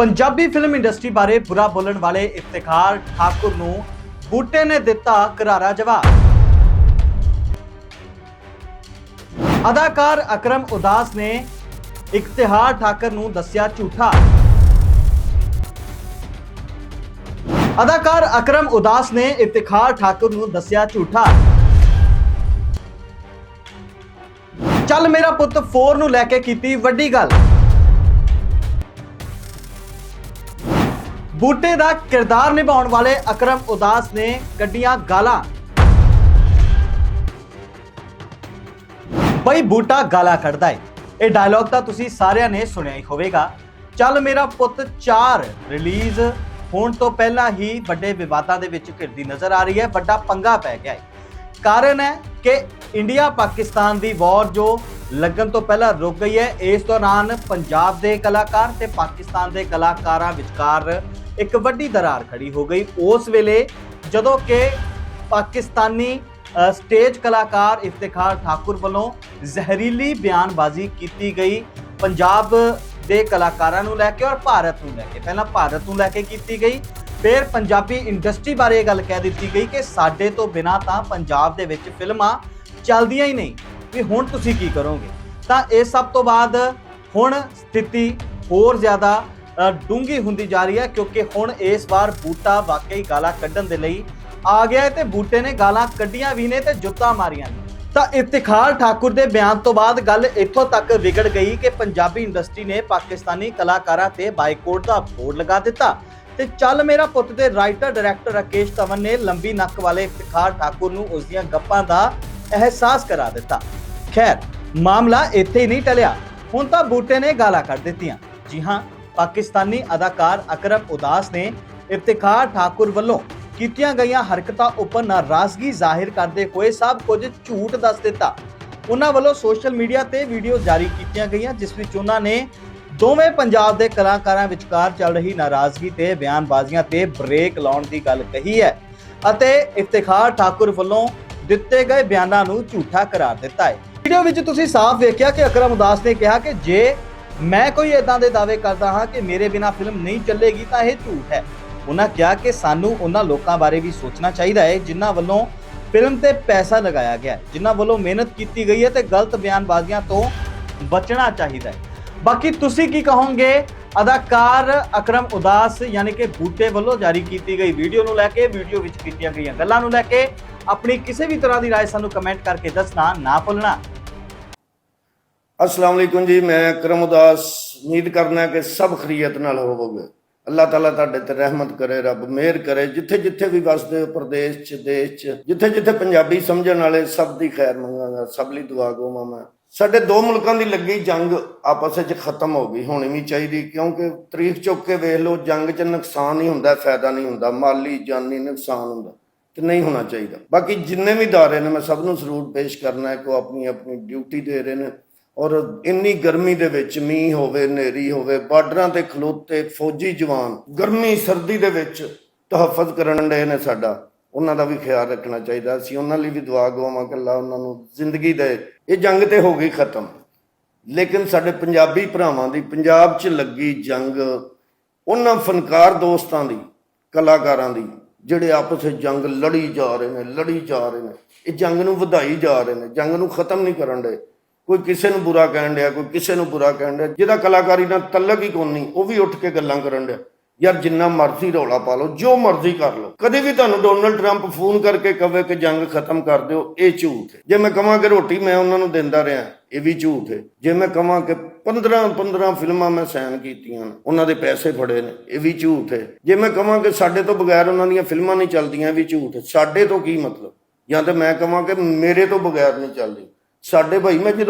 Punjabi film industry ਬਾਰੇ ਬੁਰਾ ਬੋਲਣ ਵਾਲੇ ਇਫਤਿਖਾਰ ਠਾਕੁਰ ਨੂੰ ਬੂਟੇ ਨੇ ਦਿੱਤਾ ਕਰਾਰਾ ਜਵਾਬ। ਅਦਾਕਾਰ ਅਕਰਮ ਉਦਾਸ ਨੇ ਇਖਤਿਹਾਰ ਠਾਕਰ ਨੂੰ ਦੱਸਿਆ ਝੂਠਾ। ਅਦਾਕਾਰ ਅਕਰਮ ਉਦਾਸ ਨੇ ਇਫਤਿਖਾਰ ਠਾਕੁਰ ਨੂੰ ਦੱਸਿਆ ਝੂਠਾ। ਚੱਲ ਮੇਰਾ ਪੁੱਤ 4 ਨੂੰ ਲੈ ਕੇ ਕੀਤੀ ਵੱਡੀ ਗੱਲ। ਬੂਟੇ ਦਾ ਕਿਰਦਾਰ ਨਿਭਾਉਣ ਵਾਲੇ ਅਕਰਮ ਉਦਾਸ ਨੇ ਕੱਢੀਆਂ ਗਾਲਾਂ। ਬਈ ਬੂਟਾ ਗਾਲਾਂ ਕੱਢਦਾ ਏ। ਇਹ ਡਾਇਲੌਗ ਤਾਂ ਤੁਸੀਂ ਸਾਰਿਆਂ ਨੇ ਸੁਣਿਆ ਹੀ ਹੋਵੇਗਾ। ਚੱਲ ਮੇਰਾ ਪੁੱਤ 4 ਰਿਲੀਜ਼ ਹੋਣ ਤੋਂ ਪਹਿਲਾਂ ਹੀ ਵੱਡੇ ਵਿਵਾਦਾਂ ਦੇ ਵਿੱਚ ਘਿਰਦੀ ਨਜ਼ਰ ਆ ਰਹੀ ਹੈ, ਵੱਡਾ ਪੰਗਾ ਪੈ ਗਿਆ ਹੈ ਕਾਰਨ ਹੈ ਕਿ ਇੰਡੀਆ ਪਾਕਿਸਤਾਨ ਦੀ ਵਾਰ ਜੋ ਲੱਗਣ ਤੋਂ ਪਹਿਲਾਂ ਰੁਕ ਗਈ ਹੈ। ਇਸ ਦੌਰਾਨ ਪੰਜਾਬ ਦੇ ਕਲਾਕਾਰ ਤੇ ਪਾਕਿਸਤਾਨ ਦੇ ਕਲਾਕਾਰਾਂ ਵਿਚਕਾਰ ਇੱਕ ਵੱਡੀ ਦਰਾਰ ਖੜੀ ਹੋ ਗਈ। ਉਸ ਵੇਲੇ ਜਦੋਂ ਕਿ ਪਾਕਿਸਤਾਨੀ ਸਟੇਜ ਕਲਾਕਾਰ ਇਫਤਿਖਾਰ ਠਾਕੁਰ ਵੱਲੋਂ ਜ਼ਹਿਰੀਲੀ ਬਿਆਨਬਾਜ਼ੀ ਕੀਤੀ ਗਈ। ਪੰਜਾਬ ਦੇ ਕਲਾਕਾਰਾਂ ਨੂੰ ਲੈ ਕੇ ਔਰ ਭਾਰਤ ਨੂੰ ਲੈ ਕੇ। ਪਹਿਲਾਂ ਭਾਰਤ ਨੂੰ ਲੈ ਕੇ ਕੀਤੀ ਗਈ, ਫਿਰ ਪੰਜਾਬੀ ਇੰਡਸਟਰੀ ਬਾਰੇ ਇਹ ਗੱਲ ਕਹਿ ਦਿੱਤੀ ਗਈ ਕਿ ਸਾਡੇ ਤੋਂ ਬਿਨਾ ਤਾਂ ਪੰਜਾਬ ਦੇ ਵਿੱਚ ਫਿਲਮਾਂ ਚੱਲਦੀਆਂ ਹੀ ਨਹੀਂ। ਵੀ ਹੁਣ ਤੁਸੀਂ ਕੀ ਕਰੋਗੇ? ਤਾਂ ਇਸ ਸਭ ਤੋਂ ਬਾਅਦ ਹੁਣ ਸਥਿਤੀ ਹੋਰ ਜ਼ਿਆਦਾ ਅ, ਡੂੰਘੀ ਹੁੰਦੀ ਜਾ ਰਹੀ ਹੈ ਕਿਉਂਕਿ ਹੁਣ ਇਸ ਵਾਰ ਬੂਟਾ ਵਾਕਈ ਗਾਲਾਂ ਕੱਢਣ ਦੇ ਲਈ ਆ ਗਿਆ ਹੈ ਤੇ ਬੂਟੇ ਨੇ ਗਾਲਾਂ ਕੱਢੀਆਂ ਵੀ ਨੇ ਤੇ ਜੁੱਤਾਂ ਮਾਰੀਆਂ ਨੇ। ਤਾਂ ਇਫਤਿਖਾਰ ਠਾਕੁਰ ਦੇ ਬਿਆਨ ਤੋਂ ਬਾਅਦ ਗੱਲ ਇੱਥੋਂ ਤੱਕ ਵਿਗੜ ਗਈ ਕਿ ਪੰਜਾਬੀ ਇੰਡਸਟਰੀ ਨੇ ਪਾਕਿਸਤਾਨੀ ਕਲਾਕਾਰਾਂ ਤੇ ਬਾਈਕਾਟ ਦਾ ਬੋਰਡ ਲਗਾ ਦਿੱਤਾ। ਤੇ ਚੱਲ ਮੇਰਾ ਪੁੱਤ ਦੇ ਰਾਈਟਰ ਡਾਇਰੈਕਟਰ ਰਾਕੇਸ਼ ਤਵਨ ਨੇ ਲੰਬੀ ਨੱਕ ਵਾਲੇ ਇਫਤਿਖਾਰ ਠਾਕੁਰ ਨੂੰ ਉਸ ਦੀਆਂ ਗੱਪਾਂ ਦਾ ਅਹਿਸਾਸ ਕਰਾ ਦਿੱਤਾ। ਖੈਰ, ਮਾਮਲਾ ਇੱਥੇ ਹੀ ਨਹੀਂ ਟਲਿਆ। ਹੁਣ ਤਾਂ ਬੂਟੇ ਨੇ ਗਾਲਾਂ ਕੱਢ ਦਿੱਤੀਆਂ। ਜੀ ਹਾਂ, ਪਾਕਿਸਤਾਨੀ ਅਦਾਕਾਰ ਅਕਰਮ ਉਦਾਸ ਨੇ ਇਫਤਿਖਾਰ ਠਾਕੁਰ ਵੱਲੋਂ ਕੀਤੀਆਂ ਗਈਆਂ ਹਰਕਤਾਂ ਉੱਪਰ ਨਾਰਾਜ਼ਗੀ ਜ਼ਾਹਿਰ ਕਰਦੇ ਹੋਏ ਸਭ ਕੁਝ ਝੂਠ ਦੱਸ ਦਿੱਤਾ। ਉਹਨਾਂ ਵੱਲੋਂ ਸੋਸ਼ਲ ਮੀਡੀਆ ਤੇ ਵੀਡੀਓ ਜਾਰੀ ਕੀਤੀਆਂ ਗਈਆਂ, ਜਿਸ ਵਿੱਚ ਉਹਨਾਂ ਨੇ ਦੋਵੇਂ ਪੰਜਾਬ ਦੇ ਕਲਾਕਾਰਾਂ ਵਿਚਕਾਰ ਚੱਲ ਰਹੀ ਨਾਰਾਜ਼ਗੀ ਤੇ ਬਿਆਨਬਾਜ਼ੀਆਂ ਤੇ ਬ੍ਰੇਕ ਲਾਉਣ ਦੀ ਗੱਲ ਕਹੀ ਹੈ ਅਤੇ ਇਫਤਿਖਾਰ ਠਾਕੁਰ ਵੱਲੋਂ ਦਿੱਤੇ ਗਏ ਬਿਆਨਾਂ ਨੂੰ ਝੂਠਾ ਕਰਾਰ ਦਿੱਤਾ ਹੈ। ਵੀਡੀਓ ਵਿੱਚ ਤੁਸੀਂ ਸਾਫ਼ ਵੇਖਿਆ ਕਿ ਅਕਰਮ ਉਦਾਸ ਨੇ ਕਿਹਾ ਕਿ ਜੇ ਮੈਂ ਕੋਈ ਇਦਾਂ ਦੇ ਦਾਅਵੇ ਕਰਦਾ ਹਾਂ ਕਿ ਮੇਰੇ ਬਿਨਾ ਫਿਲਮ ਨਹੀਂ ਚੱਲੇਗੀ ਤਾਂ ਇਹ ਝੂਠ ਹੈ ਉਹਨਾਂ ਕਿਹਾ ਕਿ ਸਾਨੂੰ ਉਹਨਾਂ ਲੋਕਾਂ ਬਾਰੇ ਵੀ ਸੋਚਣਾ ਚਾਹੀਦਾ ਹੈ ਜਿਨ੍ਹਾਂ ਵੱਲੋਂ ਫਿਲਮ ਤੇ ਪੈਸਾ ਲਗਾਇਆ ਗਿਆ ਹੈ ਜਿਨ੍ਹਾਂ ਵੱਲੋਂ ਮਿਹਨਤ ਕੀਤੀ ਗਈ ਹੈ ਤੇ ਗਲਤ ਬਿਆਨਬਾਜ਼ੀਆਂ ਤੋਂ ਬਚਣਾ ਚਾਹੀਦਾ ਹੈ ਬਾਕੀ ਤੁਸੀਂ ਕੀ ਕਹੋਗੇ ਅਦਾਕਾਰ ਅਕਰਮ ਉਦਾਸ ਯਾਨੀ ਕਿ ਬੂਟੇ ਵੱਲੋਂ ਜਾਰੀ ਕੀਤੀ ਗਈ ਵੀਡੀਓ ਨੂੰ ਲੈ ਕੇ ਵੀਡੀਓ ਵਿੱਚ ਕੀਤੀਆਂ ਗਈਆਂ ਗੱਲਾਂ ਨੂੰ ਲੈ ਕੇ ਆਪਣੀ ਕਿਸੇ ਵੀ ਤਰ੍ਹਾਂ ਦੀ رائے ਸਾਨੂੰ ਕਮੈਂਟ ਕਰਕੇ ਦੱਸਣਾ ਨਾ ਭੁੱਲਣਾ ਅਸਲਾਮ ਵਾਲੇਕੁਮ ਜੀ, ਮੈਂ ਕਰਮ ਉਦਾਸ, ਉਮੀਦ ਕਰਨਾ ਕਿ ਸਭ ਖਰੀਅਤ ਨਾਲ ਹੋਵੋਗੇ। ਅੱਲਾਹ ਤਾਲਾ ਤੁਹਾਡੇ ਤੇ ਰਹਿਮਤ ਕਰੇ, ਰੱਬ ਮਿਹਰ ਕਰੇ। ਜਿੱਥੇ ਜਿੱਥੇ ਵੀ ਵਸਦੇ ਹੋ, ਪ੍ਰਦੇਸ਼ ਚ, ਦੇਸ਼ ਚ ਜਿੱਥੇ ਜਿੱਥੇ ਪੰਜਾਬੀ ਸਮਝਣ ਵਾਲੇ, ਸਭ ਦੀ ਖੈਰ ਮੰਗਾਂਗਾ, ਸਭ ਲਈ ਦੁਆ ਗੋਵਾਂ ਮੈਂ। ਸਾਡੇ ਦੋ ਮੁਲਕਾਂ ਦੀ ਲੱਗੀ ਜੰਗ ਆਪਸ ਵਿੱਚ ਖਤਮ ਹੋ ਗਈ, ਹੋਣੀ ਵੀ ਚਾਹੀਦੀ, ਕਿਉਂਕਿ ਤਾਰੀਖ ਚੁੱਕ ਕੇ ਵੇਖ ਲਓ, ਜੰਗ 'ਚ ਨੁਕਸਾਨ ਹੀ ਹੁੰਦਾ, ਫਾਇਦਾ ਨਹੀਂ ਹੁੰਦਾ, ਮਾਲੀ, ਜਾਨੀ ਨੁਕਸਾਨ ਹੁੰਦਾ, ਤੇ ਨਹੀਂ ਹੋਣਾ ਚਾਹੀਦਾ। ਬਾਕੀ ਜਿੰਨੇ ਵੀ ਦਾਰੇ ਨੇ, ਮੈਂ ਸਭ ਨੂੰ ਜ਼ਰੂਰ ਪੇਸ਼ ਕਰਨਾ ਹੈ ਕਿ ਉਹ ਆਪਣੀ ਆਪਣੀ ਡਿਊਟੀ ਦੇ ਰਹੇ ਨੇ। ਔਰ ਇੰਨੀ ਗਰਮੀ ਦੇ ਵਿੱਚ ਮੀਂਹ ਹੋਵੇ, ਹਨੇਰੀ ਹੋਵੇ, ਬਾਰਡਰਾਂ ਤੇ ਖਲੋਤੇ ਫੌਜੀ ਜਵਾਨ ਗਰਮੀ, ਸਰਦੀ ਦੇ ਵਿੱਚ ਤਹਫਜ਼ ਕਰਨ ਦੇ ਨੇ ਸਾਡਾ। ਉਹਨਾਂ ਦਾ ਵੀ ਖਿਆਲ ਰੱਖਣਾ ਚਾਹੀਦਾ। ਅਸੀਂ ਉਹਨਾਂ ਲਈ ਵੀ ਦੁਆ ਗਵਾਵਾਂ ਕਿ ਅੱਲਾ ਉਹਨਾਂ ਨੂੰ ਜ਼ਿੰਦਗੀ ਦੇ। ਇਹ ਜੰਗ ਤੇ ਹੋ ਗਈ ਖਤਮ। ਲੇਕਿਨ ਸਾਡੇ ਪੰਜਾਬੀ ਭਰਾਵਾਂ ਦੀ ਪੰਜਾਬ 'ਚ ਲੱਗੀ ਜੰਗ, ਉਹਨਾਂ ਫਨਕਾਰ ਦੋਸਤਾਂ ਦੀ, ਕਲਾਕਾਰਾਂ ਦੀ, ਜਿਹੜੇ ਆਪਸ ਵਿੱਚ ਜੰਗ ਲੜੀ ਜਾ ਰਹੇ ਨੇ, ਲੜੀ ਜਾ ਰਹੇ ਨੇ, ਇਹ ਜੰਗ ਨੂੰ ਵਧਾਈ ਜਾ ਰਹੇ ਨੇ, ਜੰਗ ਨੂੰ ਖਤਮ ਨਹੀਂ ਕਰਨ ਦੇ ਕੋਈ ਕਿਸੇ ਨੂੰ ਬੁਰਾ ਕਹਿਣ ਡਿਆ ਕੋਈ ਕਿਸੇ ਨੂੰ ਬੁਰਾ ਕਹਿਣ ਡਿਆ ਜਿਹਦਾ ਕਲਾਕਾਰੀ ਨਾਲ ਤਲਕ ਹੀ ਕੋਈ ਨਹੀਂ ਉਹ ਵੀ ਉੱਠ ਕੇ ਗੱਲਾਂ ਕਰਨ ਡਿਆ। ਯਾਰ ਜਿੰਨਾ ਮਰਜ਼ੀ ਰੌਲਾ ਪਾ ਲਓ ਜੋ ਮਰਜ਼ੀ ਕਰ ਲਓ। ਕਦੇ ਵੀ ਤੁਹਾਨੂੰ ਡੋਨਲਡ ਟਰੰਪ ਫੋਨ ਕਰਕੇ ਕਵੇ ਕਿ ਜੰਗ ਖਤਮ ਕਰ ਦਿਓ ਇਹ ਝੂਠ ਹੈ। ਜੇ ਮੈਂ ਕਹਾਂ ਕਿ ਰੋਟੀ ਮੈਂ ਉਹਨਾਂ ਨੂੰ ਦਿੰਦਾ ਰਿਹਾ ਇਹ ਵੀ ਝੂਠ ਹੈ। ਜੇ ਮੈਂ ਕਹਾਂ ਕਿ 15 15 ਫਿਲਮਾਂ ਮੈਂ ਸਾਈਨ ਕੀਤੀਆਂ ਨੇ, ਉਹਨਾਂ ਦੇ ਪੈਸੇ ਫੜੇ ਨੇ ਇਹ ਵੀ ਝੂਠ ਹੈ। ਜੇ ਮੈਂ ਕਹਾਂ ਕਿ ਸਾਡੇ ਤੋਂ ਬਗੈਰ ਉਹਨਾਂ ਦੀਆਂ ਫਿਲਮਾਂ ਨਹੀਂ ਚੱਲਦੀਆਂ ਇਹ ਵੀ ਝੂਠ ਹੈ। ਸਾਡੇ ਤੋਂ ਕੀ ਮਤਲਬ? ਜਾਂ ਤਾਂ ਮੈਂ ਕਹਾਂ ਕਿ ਮੇਰੇ ਤੋਂ ਬਗੈਰ ਨਹੀਂ ਚੱਲਦੀ। ਸਾਡੇ ਭਾਈ ਮੈਂ ਜਦੋਂ